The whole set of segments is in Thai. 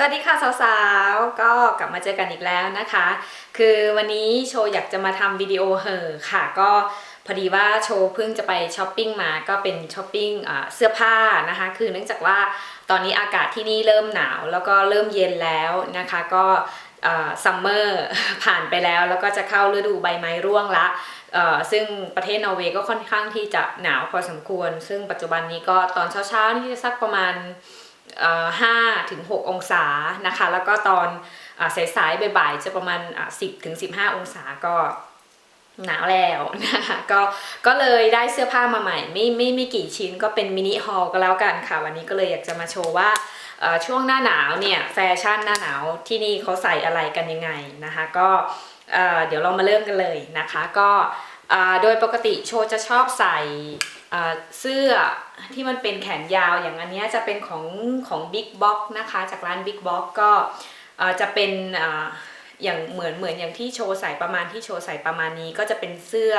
สวัสดีค่ะสาวๆ ก็กลับมาเจอกันอีกแล้วนะคะ คือวันนี้โชว์อยากจะมาทำวิดีโอเหอะค่ะ ก็พอดีว่าโชว์เพิ่งจะไปช้อปปิ้งมาก็เป็นช้อปปิ้งเสื้อผ้านะคะ คือเนื่องจากว่าตอนนี้อากาศที่นี่เริ่มหนาวแล้วก็เริ่มเย็นแล้วนะคะ ก็ซัมเมอร์ผ่านไปแล้วแล้วก็จะเข้าฤดูใบไม้ร่วงละซึ่งประเทศนอร์เวย์ก็ค่อนข้างที่จะหนาวพอสมควร ซึ่งปัจจุบันนี้ก็ตอนเช้าๆนี่จะสักประมาณ ห้าถึง6องศานะคะ แล้วก็ตอนสายๆบ่ายๆจะประมาณอ่า10ถึง15 องศาก็หนาวแล้วนะคะก็ก็เลยได้เสื้อผ้ามาใหม่ ไม่ไม่ไม่กี่ชิ้นก็เป็นมินิฮอลก็แล้วกันค่ะ วันนี้ก็เลยอยากจะมาโชว์ว่าช่วงหน้าหนาวเนี่ยแฟชั่นหน้าหนาวที่นี่เขาใส่อะไรกันยังไงนะคะก็เอ่อเดี๋ยวเรามาเริ่มกันเลยนะคะ ก็โดยปกติโชว์จะชอบใส่ เสื้อที่มันเป็นแขนยาวอย่างอันนี้จะเป็นของของ Big Box นะคะจากร้าน Big Box ก็จะเป็นอย่างเหมือนเหมือนอย่างที่โชว์ใส่ประมาณที่โชว์ใส่ประมาณนี้ก็จะเป็นเสื้อ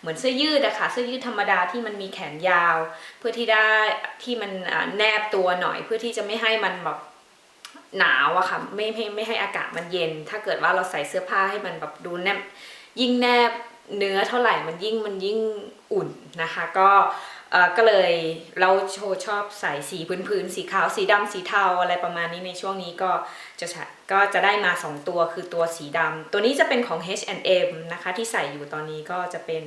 เหมือนเสื้อยืดอะค่ะเสื้อยืดธรรมดาที่มันมีแขนยาว เพื่อที่ได้ที่มันแนบตัวหน่อย เพื่อที่จะไม่ให้มันแบบหนาวอะค่ะไม่ไม่ไม่ให้อากาศมันเย็น ถ้าเกิดว่าเราใส่เสื้อผ้าให้มันแบบดูแนบยิ่งแนบเนื้อเท่าไหร่มันยิ่งมันยิ่ง อุ่นนะคะก็ก็เลยเราโชว์ชอบใส่สีพื้นๆ สีขาวสีดำสีเทาอะไรประมาณนี้ในช่วงนี้ก็จะก็จะได้มา 2 ตัวคือตัวสีดำตัวนี้จะเป็นของ H&M นะคะที่ใส่อยู่ตอนนี้ก็จะเป็น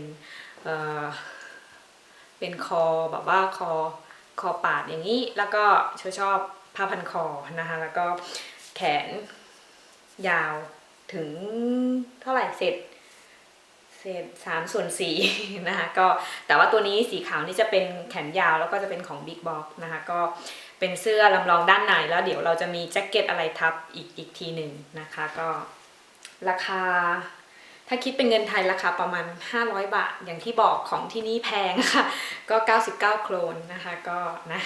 เออเป็นคอแบบว่าคอคอปาดอย่างนี้ แล้วก็ชอบชอบผ้าพันคอนะคะแล้วก็แขนยาวถึงเท่าไหร่เสร็จ เศษสามส่วนสี่นะคะก็แต่ว่าตัวนี้สีขาวนี่จะเป็นแขนยาวแล้วก็จะเป็นของ Big Box นะคะก็เป็นเสื้อลำลองด้านในแล้วเดี๋ยวเราจะมีแจ็คเก็ตอะไรทับอีกอีกทีหนึ่งนะคะ ก็ราคา ถ้าคิดเป็นเงินไทยราคาประมาณ 500 บาท อย่างที่บอกของที่นี่แพงค่ะ ก็ 99 โครนนะคะก็นะ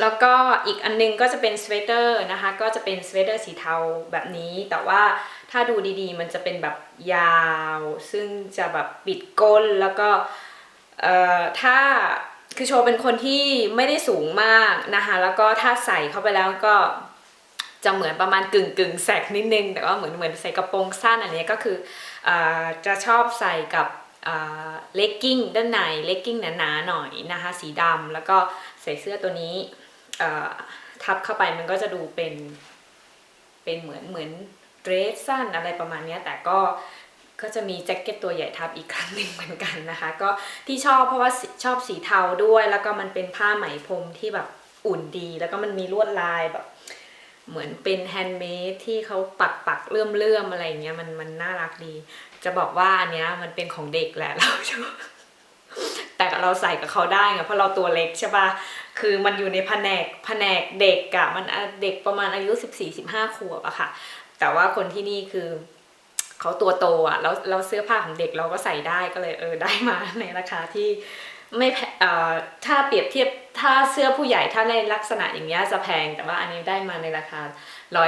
แล้วก็อีกอันนึงก็จะเป็นสเวตเตอร์นะคะ ก็จะเป็นสเวตเตอร์สีเทาแบบนี้ แต่ว่าถ้าดูดีๆ มันจะเป็นแบบยาว ซึ่งจะแบบปิดก้นแล้วก็เอ่อถ้าคือโชว์เป็นคนที่ไม่ได้สูงมากนะคะ แล้วก็ถ้าใส่เข้าไปแล้วก็ จะเหมือนประมาณกึ่งกึ่งแสกนิดนึง แต่ว่าเหมือนเหมือนใส่กระโปรงสั้นอันนี้ก็คืออจะชอบใส่กับเลกกิ้งด้านในเลกกิ้งหนาๆหน่อยนะคะสีดำแล้วก็ใส่เสื้อตัวนี้ทับเข้าไปมันก็จะดูเป็นเป็นเหมือนเหมือนเดรสสั้นอะไรประมาณนี้แต่ก็ก็จะมีแจ็คเก็ตตัวใหญ่ทับอีกครั้งหนึ่งเหมือนกันนะคะ ก็ที่ชอบเพราะว่าชอบสีเทาด้วย แล้วก็มันเป็นผ้าไหมพรมที่แบบอุ่นดี แล้วก็มันมีลวดลายแบบ เหมือนเป็นแฮนด์เมดที่เขาปักปักเลื่อมเลื่อมอะไรเงี้ยมันมันน่ารักดี จะบอกว่าอันเนี้ยมันเป็นของเด็กแหละเราชอบแต่เราใส่กับเขาได้ไงเพราะเราตัวเล็กใช่ปะคือมันอยู่ในแผนกแผนกเด็กอะมันเด็กประมาณอายุสิบสี่สิบห้าขวบอะค่ะ แต่ว่าคนที่นี่คือ เขาตัวโตอะแล้วแล้วเสื้อผ้าของเด็กเราก็ใส่ได้ก็เลยเออได้มาในราคาที่ไม่เอ่อถ้าเปรียบเทียบถ้าเสื้อผู้ใหญ่ถ้าในลักษณะอย่างเงี้ยจะแพง แต่ว่าอันนี้ได้มาในราคา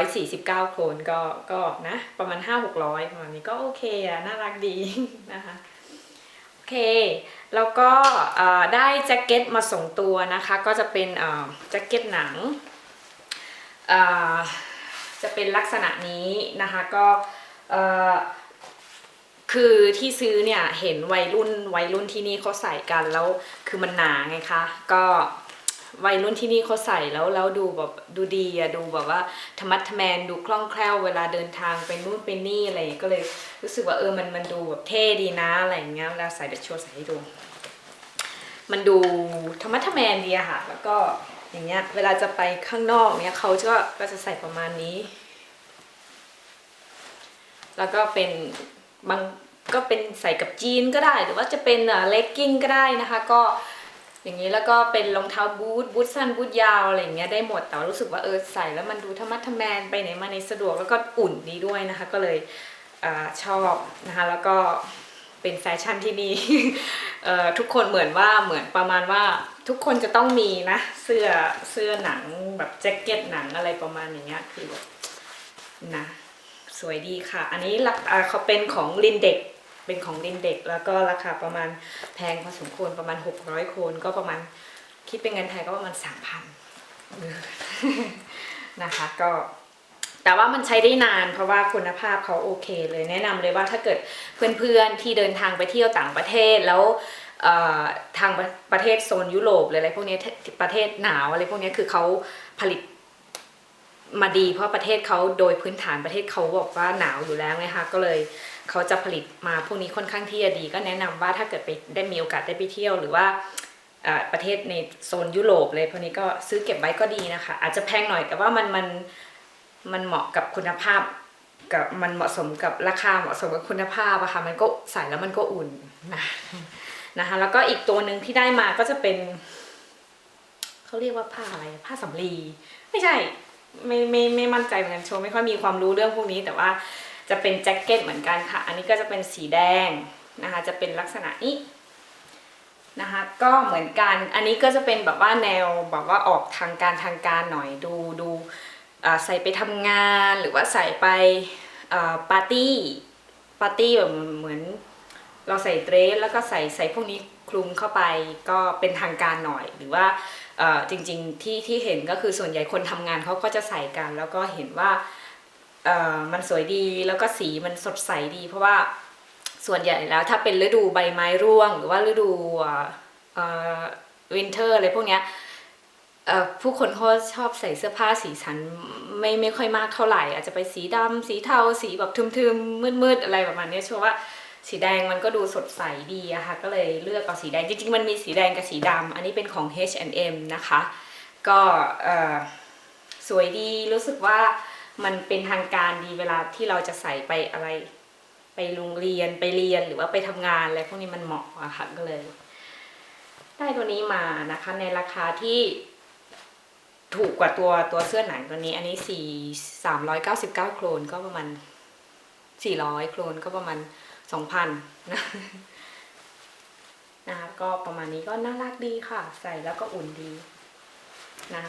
149 โครนก็ก็นะประมาณ 5 600ประมาณนี้ก็โอเคอะน่ารักดีนะคะโอเค แล้วก็เออได้แจ็คเก็ตมาส่งตัวนะคะ ก็จะเป็นเออแจ็คเก็ตหนังเออจะเป็นลักษณะนี้นะคะก็ คือที่ซื้อเนี่ยเห็นวัยรุ่นวัยรุ่นที่นี่เขาใส่กันแล้วคือมันหนาไงคะ ก็วัยรุ่นที่นี่เขาใส่แล้วแล้วดูแบบดูดีอะดูแบบว่าธรรมัดทแมนดูคล่องแคล่วเวลาเดินทางไปนู่นไปนี่อะไรก็เลยรู้สึกว่าเออมันมันดูแบบเท่ดีนะอะไรอย่างเงี้ยเวลาใส่เดี๋ยวโชว์ใส่ให้ดู มันดูธรรมะทแมนดีอะค่ะแล้วก็อย่างเงี้ยเวลาจะไปข้างนอกเนี่ยเขาก็ก็จะใส่ประมาณนี้ แล้วก็เป็นบางก็เป็นใส่กับจีนก็ได้ หรือว่าจะเป็นเลกกิ้งก็ได้นะคะ ก็อย่างนี้แล้วก็เป็นรองเท้าบูทบูทสั้นบูทยาวอะไรอย่างเงี้ยได้หมดแต่รู้สึกว่าเออใส่แล้วมันดูธรรมะทแมนไปไหนมาไหนสะดวกแล้วก็อุ่นดีด้วยนะคะ ก็เลยอชอบนะคะแล้วก็เป็นแฟชั่นที่นี่เอ่อทุกคนเหมือนว่าเหมือนประมาณว่าทุกคนจะต้องมีนะเสื้อเสื้อหนังแบบแจ็คเก็ตหนังอะไรประมาณอย่างเงี้ยคือแบบนะ สวยดีค่ะ อันนี้ราคาเขาเป็นของลินเด็ก เป็นของลินเด็ก แล้วก็ราคาประมาณแพงพอสมควรประมาณ 600โคนก็ประมาณคิดเป็นเงินไทยก็ประมาณ3,000นะคะก็แต่ว่ามันใช้ได้นานเพราะว่าคุณภาพเขาโอเคเลยแนะนำเลยว่าถ้าเกิดเพื่อนๆที่เดินทางไปเที่ยวต่างประเทศแล้วทางประประเทศโซนยุโรปหรืออะไรพวกนี้ประเทศหนาวอะไรพวกนี้คือเขาผลิต มาดีเพราะประเทศเขาโดยพื้นฐานประเทศเขาบอกว่าหนาวอยู่แล้วไงคะก็เลยเขาจะผลิตมาพวกนี้ค่อนข้างที่จะดี ก็แนะนำว่าถ้าเกิดไปได้มีโอกาสได้ไปเที่ยวหรือว่าอ่าประเทศในโซนยุโรปเลยพวกนี้ก็ซื้อเก็บไว้ก็ดีนะคะ อาจจะแพงหน่อยแต่ว่ามันมันมันเหมาะกับคุณภาพกับมันเหมาะสมกับราคาเหมาะสมกับคุณภาพอะค่ะมันก็ใส่แล้วมันก็อุ่นนะนะคะแล้วก็อีกตัวหนึ่งที่ได้มาก็จะเป็นเขาเรียกว่าผ้าอะไรผ้าสำลีไม่ใช่ ไม่ไม่ไม่มั่นใจเหมือนกันโชว์ไม่ค่อยมีความรู้เรื่องพวกนี้ แต่ว่าจะเป็นแจ็คเก็ตเหมือนกันค่ะ อันนี้ก็จะเป็นสีแดงนะคะ จะเป็นลักษณะนี้นะคะก็เหมือนกันอันนี้ก็จะเป็นแบบว่าแนวแบบว่าออกทางการทางการหน่อยดูดูใส่ไปทำงานหรือว่าใส่ไปปาร์ตี้ปาร์ตี้แบบเหมือนเราใส่เดรสแล้วก็ใส่ใส่พวกนี้คลุมเข้าไปก็เป็นทางการหน่อย หรือว่า จริงๆที่ที่เห็นก็คือส่วนใหญ่คนทำงานเขาก็จะใส่กัน แล้วก็เห็นว่ามันสวยดีแล้วก็สีมันสดใสดี เพราะว่าส่วนใหญ่แล้วถ้าเป็นฤดูใบไม้ร่วง หรือว่าฤดูวินเทอร์อะไรพวกเนี้ยผู้คนเขาชอบใส่เสื้อผ้าสีสันไม่ไม่ค่อยมากเท่าไหร่ อาจจะไปสีดำสีเทาสีแบบทึมๆมืดๆอะไรประมาณนี้เชื่อว่า สีแดงมันก็ดูสดใสดีอะค่ะ ก็เลยเลือกเอาสีแดง จริงๆ มันมีสีแดงกับสีดำ อันนี้เป็นของ H&M นะคะ ก็สวยดี รู้สึกว่ามันเป็นทางการดีเวลาที่เราจะใส่ไปอะไร ไปโรงเรียน ไปเรียน หรือว่าไปทำงานอะไรพวกนี้มันเหมาะอะค่ะ ก็เลย ได้ตัวนี้มานะคะ ในราคาที่ถูกกว่าตัวตัวเสื้อหนังตัวนี้ อันนี้สี่สามร้อยเก้าสิบเก้าโครนก็ประมาณสี่ร้อยโครนก็ประมาณ สองพันนะนะคะก็ประมาณนี้ก็น่ารักดีค่ะ ใส่แล้วก็อุ่นดีนะ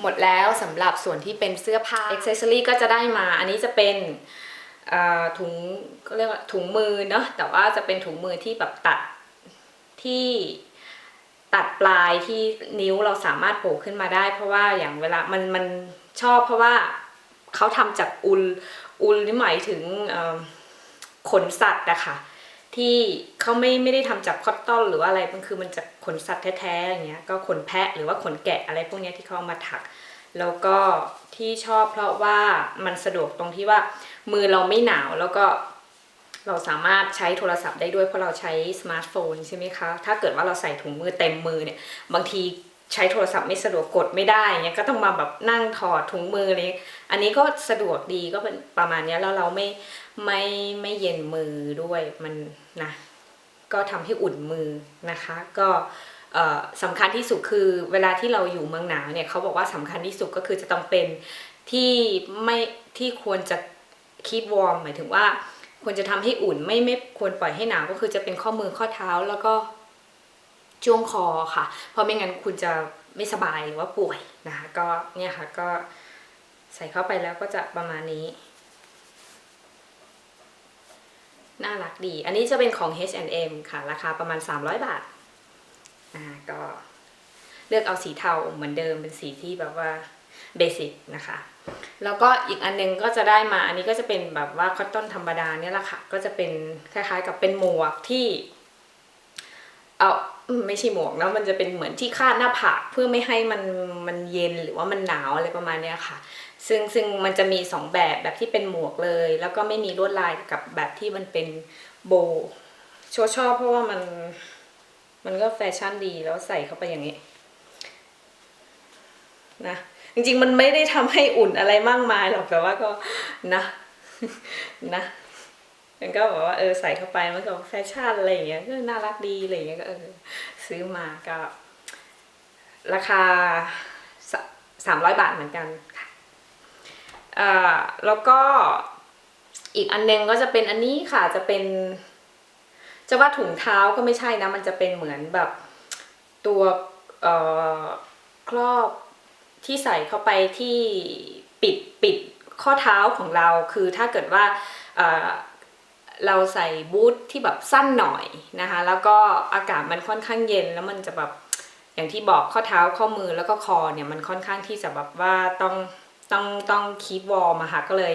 หมดแล้วสำหรับส่วนที่เป็นเสื้อผ้าอ็อกเซสซอรี่ก็จะได้มา อันนี้จะเป็นเอ่อถุงก็เรียกว่าถุงมือเนาะแต่ว่าจะเป็นถุงมือที่แบบตัดที่ตัดปลายที่นิ้วเราสามารถโผล่ขึ้นมาได้ เพราะว่าอย่างเวลามันมันชอบเพราะว่าเขาทำจากอุลอุลนี่หมายถึง ขนสัตว์อะคะที่เขาไม่ไม่ได้ทำจากคอตตอนหรือว่าอะไรมันคือมันจากขนสัตว์แท้ๆอย่างเงี้ยก็ขนแพะหรือว่าขนแกะอะไรพวกเนี้ยที่เขาเอามาถัก แล้วก็ที่ชอบเพราะว่ามันสะดวกตรงที่ว่ามือเราไม่หนาวแล้วก็เราสามารถใช้โทรศัพท์ได้ด้วยเพราะเราใช้สมาร์ทโฟนใช่ไหมคะ ถ้าเกิดว่าเราใส่ถุงมือเต็มมือเนี่ย บางที ใช้โทรศัพท์ไม่สะดวกกดไม่ได้เงี้ยก็ต้องมาแบบนั่งถอดถุงมือเงี้ยอันนี้ก็สะดวกดีก็เป็นประมาณนี้แล้วเราไม่ไม่ไม่เย็นมือด้วยมันนะก็ทำให้อุ่นมือนะคะ ก็สำคัญที่สุดคือเวลาที่เราอยู่เมืองหนาวเนี่ยเขาบอกว่าสำคัญที่สุดก็คือจะต้องเป็นที่ไม่ที่ควรจะคีบวอร์มหมายถึงว่าควรจะทำให้อุ่นไม่ไม่ควรปล่อยให้หนาวก็คือจะเป็นข้อมือข้อเท้าแล้วก็ ช่วงคอค่ะ เพราะไม่งั้นคุณจะไม่สบายหรือว่าป่วยนะคะก็เนี่ยค่ะก็ใส่เข้าไปแล้วก็จะประมาณนี้ น่ารักดี อันนี้จะเป็นของ H&M ค่ะ ราคาประมาณ 300 บาทอ่าก็เลือกเอาสีเทาเหมือนเดิมเป็นสีที่แบบว่าเบสิกนะคะ แล้วก็อีกอันนึงก็จะได้มาอันนี้ก็จะเป็นแบบว่าคอตตอนธรรมดาเนี่ยแหละค่ะ ก็จะเป็นคล้ายๆกับเป็นหมวกที่เอา ไม่ใช่หมวกนะมันจะเป็นเหมือนที่คาดหน้าผากเพื่อไม่ให้มันมันเย็นหรือว่ามันหนาวอะไรประมาณเนี้ยค่ะ ซึ่งซึ่งมันจะมีสองแบบแบบที่เป็นหมวกเลย แล้วก็ไม่มีลวดลายกับแบบที่มันเป็นโบชชอบเพราะว่ามันมันก็แฟชั่นดีแล้วใส่เข้าไปอย่างนี้นะจริงๆมันไม่ได้ทำให้อุ่นอะไรมากมายหรอกแต่ว่าก็นะนะ มันก็แบบว่าเออใส่เข้าไปมันก็แฟชั่นอะไรอย่างเงี้ยก็น่ารักดีอะไรอย่างเงี้ยก็เออซื้อมาก็ ราคาสามร้อยบาทเหมือนกันค่ะแล้วก็อีกอันนึงก็จะเป็นอันนี้ค่ะจะเป็น จะว่าถุงเท้าก็ไม่ใช่นะ มันจะเป็นเหมือนแบบตัวเอ่อครอบที่ใส่เข้าไปที่ปิดปิดข้อเท้าของเราคือถ้าเกิดว่า เราใส่บูทที่แบบสั้นหน่อยนะคะ แล้วก็อากาศมันค่อนข้างเย็นแล้วมันจะแบบอย่างที่บอกข้อเท้าข้อมือแล้วก็คอเนี่ยมันค่อนข้างที่จะแบบว่าต้องต้องต้องคีบวอร์มอะค่ะก็เลย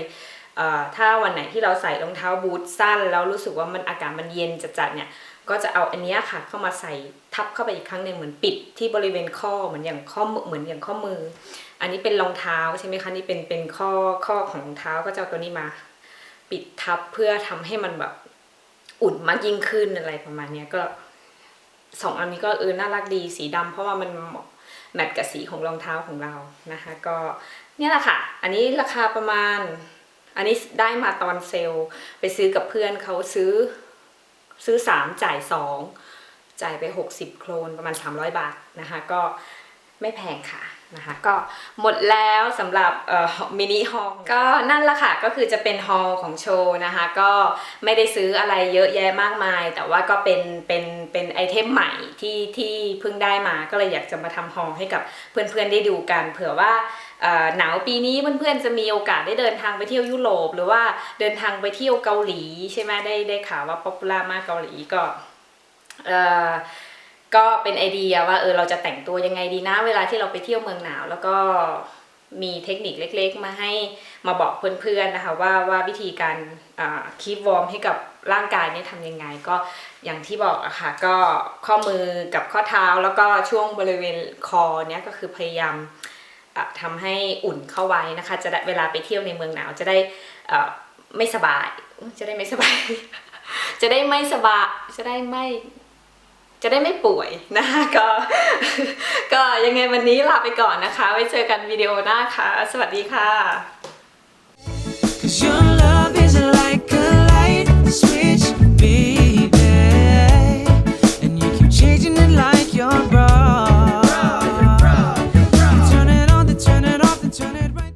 เถ้าวันไหนที่เราใส่รองเท้าบูทสั้นแล้วรู้สึกว่ามันอากาศมันเย็นจัดๆเนี่ยก็จะเอาอันนี้ค่ะเข้ามาใส่ทับเข้าไปอีกครั้งหนึ่งเหมือนปิดที่บริเวณข้อเหมือนอย่างข้อมือเหมือนอย่างข้อมือ อันนี้เป็นรองเท้าใช่ไหมคะนี่เป็นเป็นข้อข้อของรองเท้าก็จะเอาตัวนี้มา ปิดทับเพื่อทำให้มันแบบอุ่นมากยิ่งขึ้นอะไรประมาณเนี้ยก็สองอันนี้ก็เออน่ารักดีสีดำเพราะว่ามันแมทกับสีของรองเท้าของเรานะคะ ก็เนี่ยแหละค่ะ อันนี้ราคาประมาณ อันนี้ได้มาตอนเซลล์ไปซื้อกับเพื่อนเขาซื้อซื้อสามจ่ายสองจ่ายไป 60 โครนประมาณ 300 บาทนะคะ ก็ไม่แพงค่ะ นะคะก็หมดแล้วสำหรับมินิฮอลก็นั่นละค่ะก็คือจะเป็นฮอลของโชว์นะคะ ก็ไม่ได้ซื้ออะไรเยอะแยะมากมาย แต่ว่าก็เป็นเป็นเป็นไอเทมใหม่ที่ที่เพิ่งได้มาก็เลยอยากจะมาทำฮอลให้กับเพื่อนๆได้ดูกัน เผื่อว่าหนาวปีนี้เพื่อนๆจะมีโอกาสได้เดินทางไปเที่ยวยุโรป หรือว่าเดินทางไปเที่ยวเกาหลี ใช่ไหมได้ได้ข่าวว่าป๊อปปูล่ามากเกาหลีก็ ก็เป็นไอเดียว่าเออเราจะแต่งตัวยังไงดีนะ เวลาที่เราไปเที่ยวเมืองหนาว แล้วก็มีเทคนิคเล็กๆ มาให้มาบอกเพื่อนๆนะคะว่าว่าวิธีการคีบวอร์มให้กับร่างกายเนี่ยทำยังไงก็อย่างที่บอกอะค่ะก็ข้อมือกับข้อเท้าแล้วก็ช่วงบริเวณคอเนี่ยก็คือพยายามอะทำให้อุ่นเข้าไว้นะคะ จะได้เวลาไปเที่ยวในเมืองหนาวจะได้ไม่สบาย จะได้ไม่สบาย จะได้ไม่สบายจะได้ไม่ จะได้ไม่ป่วยนะคะก็ก็ยังไงวันนี้ลาไปก่อนนะคะ ไว้เจอกันวิดีโอหน้าค่ะ สวัสดีค่ะ